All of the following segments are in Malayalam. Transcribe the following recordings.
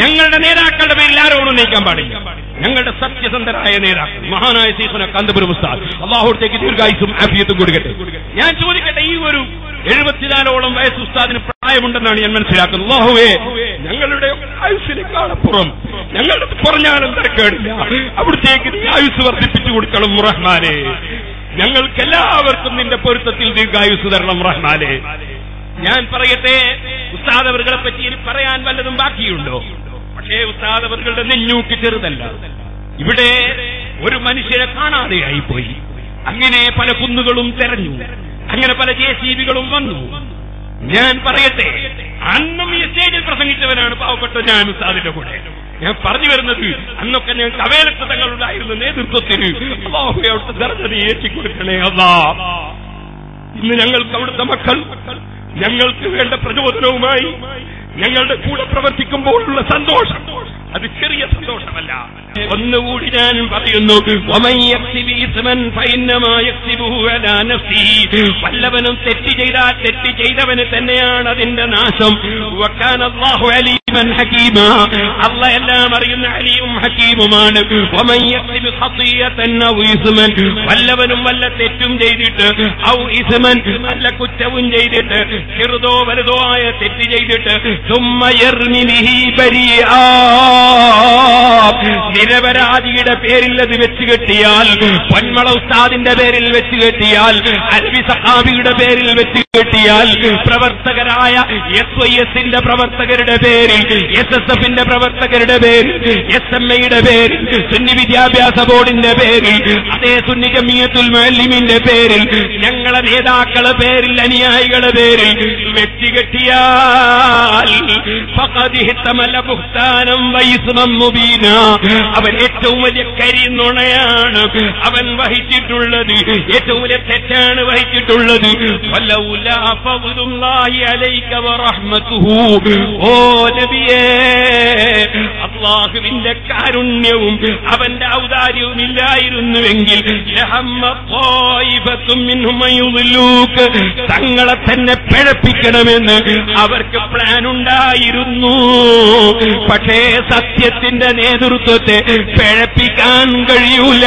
ഞങ്ങളുടെ നേതാക്കളുടെ പേരിൽ ആരോടും ഉന്നയിക്കാൻ പാടില്ല. ഞങ്ങളുടെ സത്യസന്ധരായ നേതാക്കൾ മഹാനായ സീഫന കാന്തപുരം ഉസ്താദ് അള്ളാഹുത്തേക്ക് ദീർഘായുസും ആഫിയത്തും കൊടുക്കട്ടെ. ഞാൻ ചോദിക്കട്ടെ ഈ ഒരു എഴുപത്തിനാലോളം വയസ്സ് ഉസ്താദിന് പ്രായമുണ്ടെന്നാണ് ഞാൻ മനസ്സിലാക്കുന്നത്. അള്ളാഹുവേ ഞങ്ങളുടെ ആയുസിനേക്കാളപ്പുറം ഞങ്ങളുടെ പറഞ്ഞാലും തിരക്കേടില്ല. അവിടത്തേക്ക് ആയുസ് വർദ്ധിപ്പിച്ചു കൊടുക്കണം റഹ്മാനെ. ഞങ്ങൾക്ക് എല്ലാവർക്കും നിന്റെ പൊരുത്തത്തിൽ ദീർഘായുസ് തരണം റഹ്മാനെ. ഞാൻ പറയട്ടെ ഉസ്താദവറുകളെ പറ്റി ഇനി പറയാൻ വല്ലതും ബാക്കിയുണ്ടോ? പക്ഷേ ഉസ്താദ് അവരുടെ നെഞ്ഞൂക്ക് ചെറുതല്ല. ഇവിടെ ഒരു മനുഷ്യരെ കാണാതെയായി പോയി അങ്ങനെ പല കുന്നുകളും തെരഞ്ഞു. അങ്ങനെ പല ജെ സി വന്നു. ഞാൻ പറയട്ടെ അന്നും ഈ സ്റ്റേജിൽ പ്രസംഗിച്ചവനാണ് പാവപ്പെട്ട ഞാൻ ഉസ്താദിന്റെ കൂടെ. ഞാൻ പറഞ്ഞു വരുന്നത് അന്നൊക്കെ ഞങ്ങൾക്ക് അവേലത്തങ്ങളുണ്ടായിരുന്ന നേതൃത്വത്തിന്. അവിടുത്തെ ദർജന ഏറ്റിക്കൊടുക്കണേ അതാ ഇന്ന് ഞങ്ങൾക്ക് അവിടുത്തെ മക്കൾ ഞങ്ങൾക്ക് വേണ്ട പ്രചോദനവുമായി ഞങ്ങളുടെ കൂടെ പ്രവർത്തിക്കുമ്പോഴുള്ള സന്തോഷം. അത് ചെറിയ സന്തോഷമല്ല. ഒന്നുകൂടി ഞാൻ പറയുന്നു വല്ലവനും തെറ്റ് ചെയ്താൽ തെറ്റ് ചെയ്തവന് തന്നെയാണ് അതിന്റെ നാശം. വക്കാൻ അള്ളാഹു അലീമൻ ഹക്കീമ. അല്ല എല്ലാം അറിയുന്ന അലിയും ഹക്കീമുമാണ്. വല്ലവനും വല്ല തെറ്റും ചെയ്തിട്ട് ഔ ഇസ്മൻ വല്ല കുറ്റവും ചെയ്തിട്ട് ചെറുതോ വലുതോ ആയ തെറ്റ് ചെയ്തിട്ട് സുമ്മയർമിനി നിരപരാധിയുടെ പേരിൽ അത് വെച്ച് കെട്ടിയാൽ പൊന്മള ഉസ്താദിന്റെ പേരിൽ വെച്ച് കെട്ടിയാൽ അൽവി സഹാബിയുടെ പേരിൽ വെച്ച് കെട്ടിയാൽ പ്രവർത്തകരായ എസ് വൈ എസിന്റെ പ്രവർത്തകരുടെ പേരിൽ എസ് എസ് എഫിന്റെ പ്രവർത്തകരുടെ പേരിൽ എസ് എം എയുടെ പേരിൽ സുന്നി വിദ്യാഭ്യാസ ബോർഡിന്റെ പേരിൽ അതേ സുന്നി ജമിയത്തുൽ മുഅല്ലിമിന്റെ പേരിൽ ഞങ്ങളെ നേതാക്കളെ പേരിൽ അനുയായികളുടെ പേരിൽ വെച്ച് കെട്ടിയാൽ അവൻ ഏറ്റവും വലിയ കരിനുണയാണ് അവൻ വഹിച്ചിട്ടുള്ളത്. ഏറ്റവും വലിയ തെറ്റാണ് വഹിച്ചിട്ടുള്ളത്. ഓ അള്ളാഹുവിന്റെ കാരുണ്യവും അവന്റെ ഔദാര്യവും ഇല്ലായിരുന്നുവെങ്കിൽ തങ്ങളെ തന്നെ പിഴപ്പിക്കണമെന്ന് അവർക്ക് പ്ലാൻ ഉണ്ടായിരുന്നു. പക്ഷേ സത്യത്തിന്റെ നേതൃത്വത്തെ പിഴപ്പിക്കാൻ കഴിയൂല.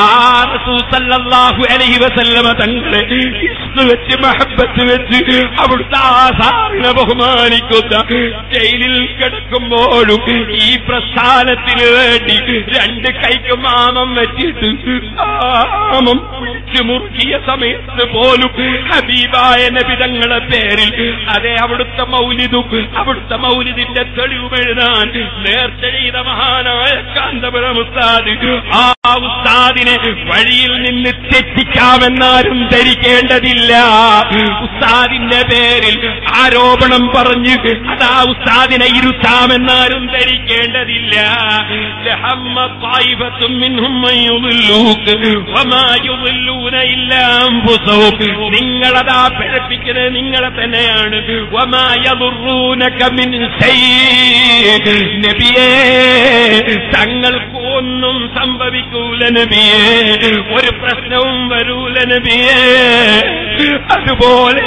ആ റസൂസല്ലാഹു അലഹി വസല്ലമ തങ്ങളെ വെച്ച് മഹബത്ത് വെച്ച് അവിടുത്തെ ആസാറിനെ ബഹുമാനിക്കുന്ന ജയിലിൽ കിടക്കുമ്പോഴും ഈ പ്രസ്ഥാനത്തിന് വേണ്ടി രണ്ട് കൈക്ക് മാമം വെച്ചിട്ട് പിടിച്ചു മുറുക്കിയ സമയത്ത് പോലും ഹബീബായ നബിതങ്ങളെ പേരിൽ അതെ അവിടുത്തെ മൗലിദും അവിടുത്തെ മൗലിദിന്റെ തെളിവും എഴുതാൻ നേർച്ച ചെയ്ത മഹാനായ കാന്തപുരം ഉസ്താദ് ആ ഉസ്താദിനെ വഴിയിൽ നിന്ന് തെറ്റിക്കാമെന്നാരും ധരിക്കേണ്ടതില്ല. ഉസ്താദിന്റെ പേരിൽ ആരോപണം പറഞ്ഞ് അതാ ഉസ്താദിനെ ഇരുത്താമെന്നാരും ധരിക്കേണ്ടതില്ല. നിങ്ങളതാ പിഴപ്പിക്കുന്നത് നിങ്ങളെ തന്നെയാണ്. നബിയേ തങ്ങൾക്ക് ഒന്നും സംഭവിക്കൂല നബിയേ ഒരു പ്രശ്നവും വരൂല നബിയേ. അതുപോലെ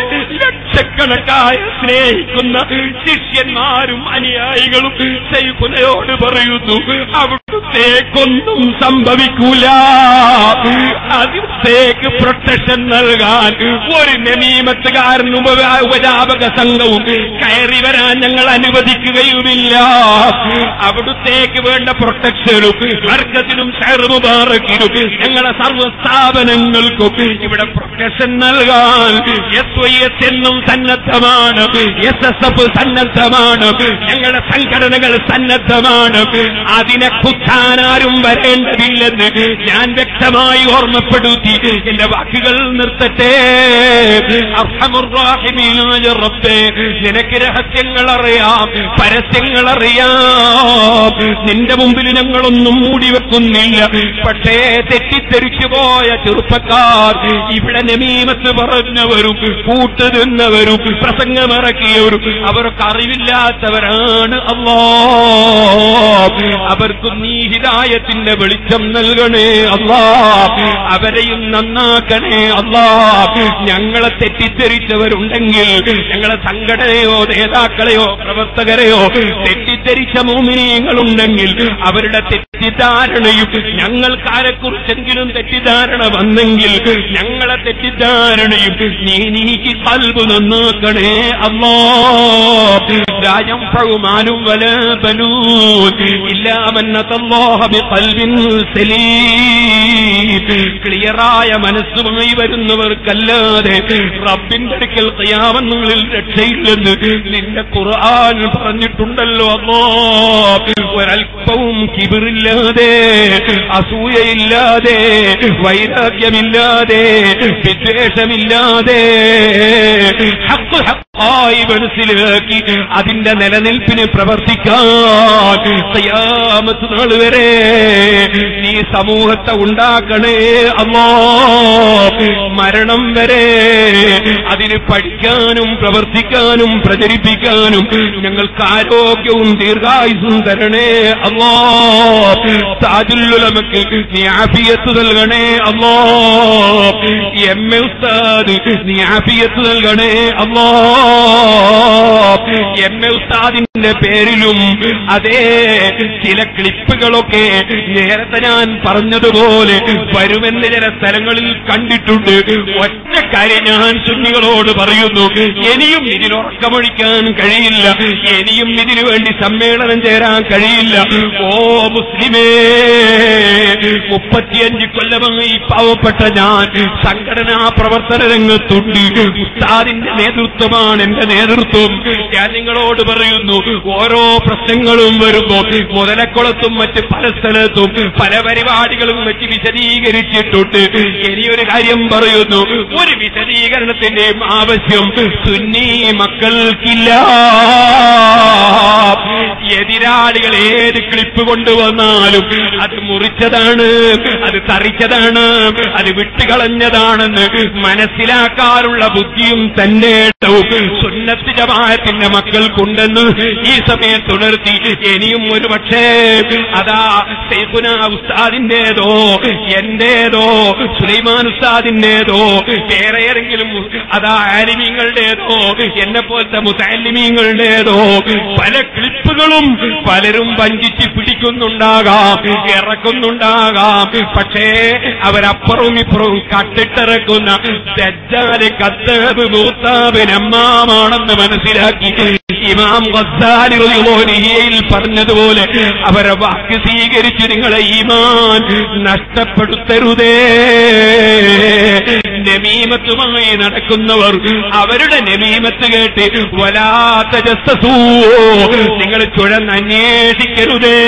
ലക്ഷക്കണക്കായ സ്നേഹിക്കുന്ന ശിഷ്യന്മാരും അനുയായികളും സൈഫുനയോട് പറയുന്നു അവിടുത്തേക്കൊന്നും സംഭവിക്കൂല. അവിടുത്തേക്ക് പ്രൊട്ടക്ഷൻ നൽകാൻ ഒരു നമീമത്തുകാരൻ ഉപ- ഉപജാപക സംഘവും കയറി വരാൻ ഞങ്ങൾ അനുവദിക്കുകയുമില്ല. അവിടുത്തേക്ക് വേണ്ട പ്രൊട്ടക്ഷനും വർഗത്തിനും മുബാറക്കിനും ഞങ്ങളെ സർവസ്ഥാപനങ്ങൾക്കും ഇവിടെ പ്രൊട്ടക്ഷൻ നൽകാൻ എസ് വൈ എസ് എന്നും സന്നദ്ധമാണ് എസ് എസ് എഫ് സന്നദ്ധമാണ് ഞങ്ങളുടെ സംഘടനകൾ സന്നദ്ധമാണ് അതിനെ കുത്താനാരും വരേണ്ടതില്ലെന്ന് ഞാൻ വ്യക്തമായി ഓർമ്മപ്പെടുത്തി. എന്റെ വാക്കുകൾ നിർത്തട്ടെ. റബ്ബേ നിനക്ക് രഹസ്യങ്ങൾ അറിയാം പരസ്യങ്ങൾ അറിയാം നിന്റെ മുമ്പിൽ ഞങ്ങളൊന്നും മൂടി വെക്കുന്നില്ല. പക്ഷേ തെറ്റിദ്ധരിച്ചു പോയ ചെറുപ്പക്കാർ ഇവിടെ നമീമത്ത് പറഞ്ഞവരും കൂട്ടുനിന്നവരും പറഞ്ഞവരും പ്രസംഗമിറക്കിയവരും അവർക്ക് അറിവില്ലാത്തവരാണ് അല്ലോ അവർക്ക് നീ ഹിതായത്തിന്റെ വെളിച്ചം നൽകണേ അല്ലാ അവരെയും നന്നാക്കണേ അല്ലാ ഞങ്ങളെ തെറ്റിദ്ധരിച്ചവരുണ്ടെങ്കിൽ ഞങ്ങളെ സംഘടനയോ നേതാക്കളെയോ പ്രവർത്തകരെയോ തെറ്റിദ്ധരിച്ച മോമിനിയങ്ങളുണ്ടെങ്കിൽ അവരുടെ തെറ്റിദ്ധാരണയും ഞങ്ങൾക്കാരെക്കുറിച്ചെങ്കിലും തെറ്റിദ്ധാരണ വന്നെങ്കിൽ ഞങ്ങളെ തെറ്റിദ്ധാരണയും നീ നീക്കി കൽബ് നന്നാക്കണേ അല്ലോ. രാജം ഫഴുമാനും വല ബനൂൻ ഇല്ലാമന്നതല്ലാഹ ബിഖൽബിൻ സലീം. ക്ലിയറായ മനസ്സുമായി വരുന്നവർക്കല്ലാതെ റബ്ബിന്റെ അടുക്കൽ ഖിയാമങ്ങളിൽ രക്ഷയില്ലെന്ന് നിന്റെ ഖുർആൻ പറഞ്ഞിട്ടുണ്ടല്ലോ അല്ലോ. ഒരൽപ്പവും കിബിറില്ലാതെ അസൂയയില്ലാതെ വൈരാഗ്യമില്ലാതെ വിദ്വേഷമില്ലാതെ. ഹക്ക് ഹക്കായി മനസ്സിലാക്കി അതിന്റെ നിലനിൽപ്പിന് പ്രവർത്തിക്കാൻ നാൾ വരെ നീ സമൂഹത്തെ ഉണ്ടാക്കണേ അമ്മോ മരണം വരെ അതിന് പഠിക്കാനും പ്രവർത്തിക്കാനും പ്രചരിപ്പിക്കാനും ഞങ്ങൾക്ക് ആരോഗ്യവും ദീർഘായുസും തരണേ അമ്മോ താജുല്ലുലമക്ക് നീ ആഫിയത്ത് നൽകണേ അമ്മോ എം എ ഉസ്താദ് നീ ആഫിയത്ത് നൽകണേ അല്ലോ. എം എ ഉസ്താദിന്റെ പേരിലും അതേ ചില ക്ലിപ്പുകളൊക്കെ നേരത്തെ ഞാൻ പറഞ്ഞതുപോലെ വരുമെന്ന് ചില സ്ഥലങ്ങളിൽ കണ്ടിട്ടുണ്ട്. ഒറ്റ കാര്യം ഞാൻ സുന്നികളോട് പറയുന്നു. ഇനിയും ഇതിനുറക്കമൊഴിക്കാൻ കഴിയില്ല. ഇനിയും ഇതിനു വേണ്ടി സമ്മേളനം ചേരാൻ കഴിയില്ല. ഓ മുസ്ലിമേ മുപ്പത്തിയഞ്ച് കൊല്ലമായി പാവപ്പെട്ട ഞാൻ സംഘടനാ പ്രവർത്തന രംഗത്തുണ്ട്. ഉസ്താദിന്റെ നേതൃത്വമാണ് എന്റെ നേതൃത്വം. ഞാൻ നിങ്ങളോട് പറയുന്നു ഓരോ പ്രശ്നങ്ങളും വരുമ്പോ മുതലക്കുളത്തും മറ്റ് പല സ്ഥലത്തും പല പരിപാടികളും വെച്ച് വിശദീകരിച്ചിട്ടുണ്ട്. ഇനിയൊരു കാര്യം പറയുന്നു ഒരു വിശദീകരണത്തിന്റെയും ആവശ്യം സുന്നി മക്കൾക്കില്ല. എതിരാളികൾ ഏത് ക്ലിപ്പ് കൊണ്ടുവന്നാലും അത് മുറിച്ചതാണ് അത് തറിച്ചതാണ് അത് വിട്ടുകളഞ്ഞതാണെന്ന് മനസ്സിലാക്കാറുള്ള ബുദ്ധിയും തന്റെ സുന്നത്ത് ജമാഅത്തിന്റെ മക്കൾക്കുണ്ടെന്ന് ഈ സമയത്ത് ഉണർത്തി ഇനിയും ഒരു പക്ഷേ അതാ സൈഫുന ഉസ്താദിന്റേതോ എന്റേതോ സുലൈമാൻ ഉസ്താദിന്റേതോ വേറെ ഏതെങ്കിലും അതാ ആലിമീങ്ങളുടേതോ എന്നെ പോലത്തെ മുതാലിമീങ്ങളുടേതോ പല ക്ലിപ്പുകളും പലരും വഞ്ചിച്ച് പിടിക്കുന്നുണ്ടാകാം ഇറക്കുന്നുണ്ടാകാം. പക്ഷേ അവരപ്പുറവും ഇപ്പുറവും കട്ടിട്ടിറക്കുന്ന ദജ്ജാൽ കത്തത് മൂത്താബിന് അമ്മാമാണെന്ന് മനസ്സിലാക്കി ഇമാം ഗസാലി റളിയല്ലാഹുവിൽ പറഞ്ഞതുപോലെ അവരെ വാക്ക് സ്വീകരിച്ച് നിങ്ങളെ ഈമാൻ നഷ്ടപ്പെടുത്തരുതേ. നമീമത്തുമായി നടക്കുന്നവർ അവരുടെ നമീമത്ത് കേട്ട് വലാത്ത ജസ്തസൂ. നിങ്ങൾ ചുഴന്നന്വേഷിക്കരുതേ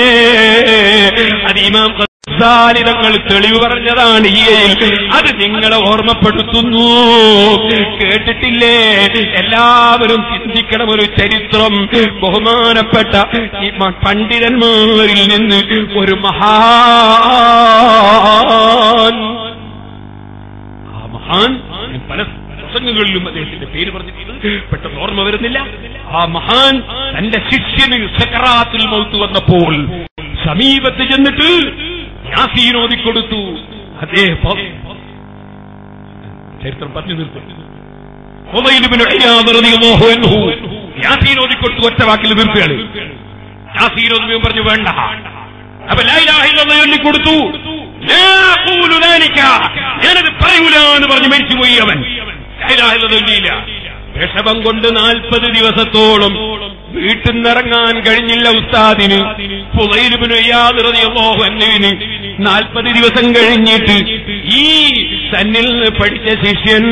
അത് ഇമാം സാലിതങ്ങൾ തെളിവ് പറഞ്ഞതാണ് അത് നിങ്ങളെ ഓർമ്മപ്പെടുത്തുന്നു. കേട്ടിട്ടില്ലേ? എല്ലാവരും ചിന്തിക്കണം ഒരു ചരിത്രം. ബഹുമാനപ്പെട്ട ഈ പണ്ഡിതന്മാരിൽ നിന്ന് ഒരു മഹാൻ മഹാൻ പല പ്രസംഗങ്ങളിലും അദ്ദേഹത്തിന്റെ പേര് പറഞ്ഞിട്ടുണ്ട്. പെട്ടെന്ന് ഓർമ്മ വരുന്നില്ല. ആ മഹാൻ തന്റെ ശിഷ്യന് സക്കറാത്തിൽ മൗത്ത് വന്നപ്പോൾ സമീപത്ത് ചെന്നിട്ട് യാസീനോദി കൊടുത്തു അദ്ദേഹം ചരിത്രം പറഞ്ഞു നിർത്തും യാസീനോദി കൊടുത്തു ഒറ്റ വാക്കിൽ നിർത്തുകയാണ് യാസീനോദി പറഞ്ഞു വേണ്ട. അപ്പൊ ലൈലാഹില്ല ചൊല്ലി ഞാനത് പറയൂല എന്ന് പറഞ്ഞ് മരിച്ചുപോയി അവൻ. ചൊല്ലിയില്ല വിഷമം കൊണ്ട് നാൽപ്പത് ദിവസത്തോളം വീട്ടിൽ നിന്നിറങ്ങാൻ കഴിഞ്ഞില്ല ഉസ്താദിന്. പുലയിലുവിന് നാൽപ്പത് ദിവസം കഴിഞ്ഞിട്ട് ഈ തന്നിൽ നിന്ന് പഠിച്ച ശിഷ്യൻ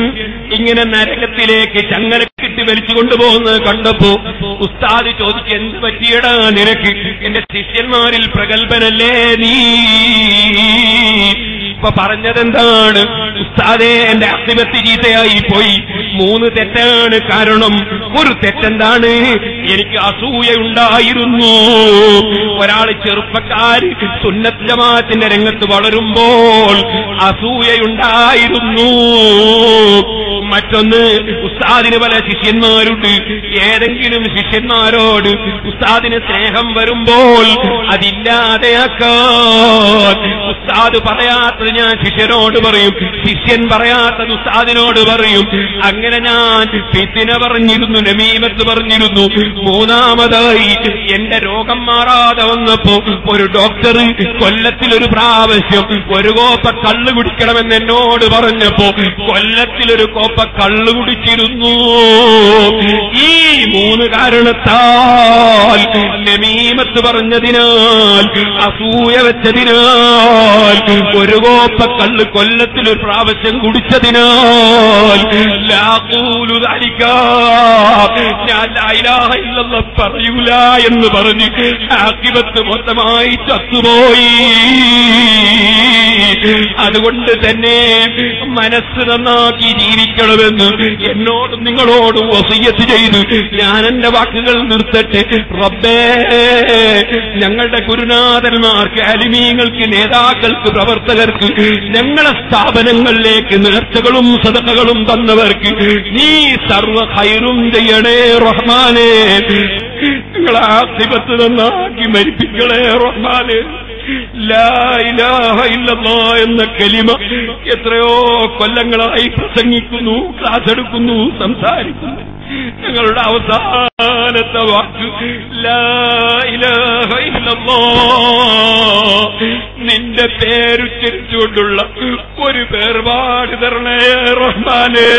ഇങ്ങനെ നരകത്തിലേക്ക് ചങ്ങലക്കിട്ട് വലിച്ചു കൊണ്ടുപോകുന്നത് കണ്ടപ്പോ ഉസ്താദ് ചോദിച്ച് എന്ത് പറ്റിയടാ നിനക്ക്? എന്റെ ശിഷ്യന്മാരിൽ പ്രഗത്ഭനല്ലേ നീ? ഇപ്പൊ പറഞ്ഞതെന്താണ്? ഉസ്താദെ എന്റെ അസിബത്ത് ചീത്തയായി പോയി. മൂന്ന് തെറ്റാണ് കാരണം. ഒരു തെറ്റെന്താണ്? എനിക്ക് അസൂയയുണ്ടായിരുന്നു ഒരാൾ ചെറുപ്പക്കാര് സുന്നത്ത് ജമാഅത്തിന്റെ രംഗത്ത് വളരുമ്പോൾ അസൂയുണ്ടായിരുന്നു മറ്റൊന്ന് ഉസ്താദിന് പല ശിഷ്യന്മാരുണ്ട്. ഏതെങ്കിലും ശിഷ്യന്മാരോട് ഉസ്താദിന് സ്നേഹം വരുമ്പോൾ അതില്ലാതെയാക്കാൻ ഉസ്താദ് പറയാത്തത് ഞാൻ ശിഷ്യനോട് പറയും. ശിഷ്യൻ പറയാത്തത് ഉസ്താദിനോട് പറയും. അങ്ങനെ ഞാൻ ഫിത്തിന പറഞ്ഞിരുന്നു നമീമത്ത് പറഞ്ഞിരുന്നു. മൂന്നാമതായി എന്റെ രോഗം മാറാതെ വന്നപ്പോ ഒരു ഡോക്ടർ കൊല്ലത്തിലൊരു പ്രാവശ്യം ഒരു കോപ്പ കള്ളു കുടിക്കണമെന്ന് എന്നോട് പറഞ്ഞപ്പോ കൊല്ലത്തിലൊരു കോപ്പ കള്ളു കുടിച്ചിരുന്നു. ഈ മൂന്ന് കാരണത്താൽ നമീമത്ത് പറഞ്ഞതിനാൽ അസൂയ വെച്ചതിനാൽ ഒരു കോപ്പ കള്ള് കൊല്ലത്തിൽ ഒരു പ്രാവശ്യം കുടിച്ചതിനാൽ. ഞാൻ പറയൂല എന്ന് പറഞ്ഞ് ആക്കിപത്ത് മൊത്തമായി ചത്തുപോയി അതുകൊണ്ട് തന്നെ മനസ്സ് നന്നാക്കി ജീവിക്കണമെന്ന് എന്നോടും നിങ്ങളോടും വസീയത്ത് ചെയ്ത് ഞാൻ എന്റെ വാക്കുകൾ നിർത്തട്ടെ. റബ്ബേ ഞങ്ങളുടെ ഗുരുനാഥന്മാർക്ക് അലിമീങ്ങൾക്ക് നേതാക്കൾക്ക് പ്രവർത്തകർക്ക് ഞങ്ങളെ സ്ഥാപനങ്ങളിലേക്ക് നേർച്ചകളും സദനകളും തന്നവർക്ക് നീ സർവ ഹൈറും ചെയ്യണേ റഹ്മാനെ. നിങ്ങളെ ആസിപത്ത് നന്നാക്കി മരിപ്പിക്കളെ റഹ്മാനെ. എന്ന കലിമ എത്രയോ കൊല്ലങ്ങളായി പ്രസംഗിക്കുന്നു ക്ലാസ് എടുക്കുന്നു സംസാരിക്കുന്നു. ഞങ്ങളുടെ അവസാനത്തെ വാക്ക് നിന്റെ പേരുച്ചരിച്ചുകൊണ്ടുള്ള ഒരു പേർപാട് തരണേ റഹ്മാനേ.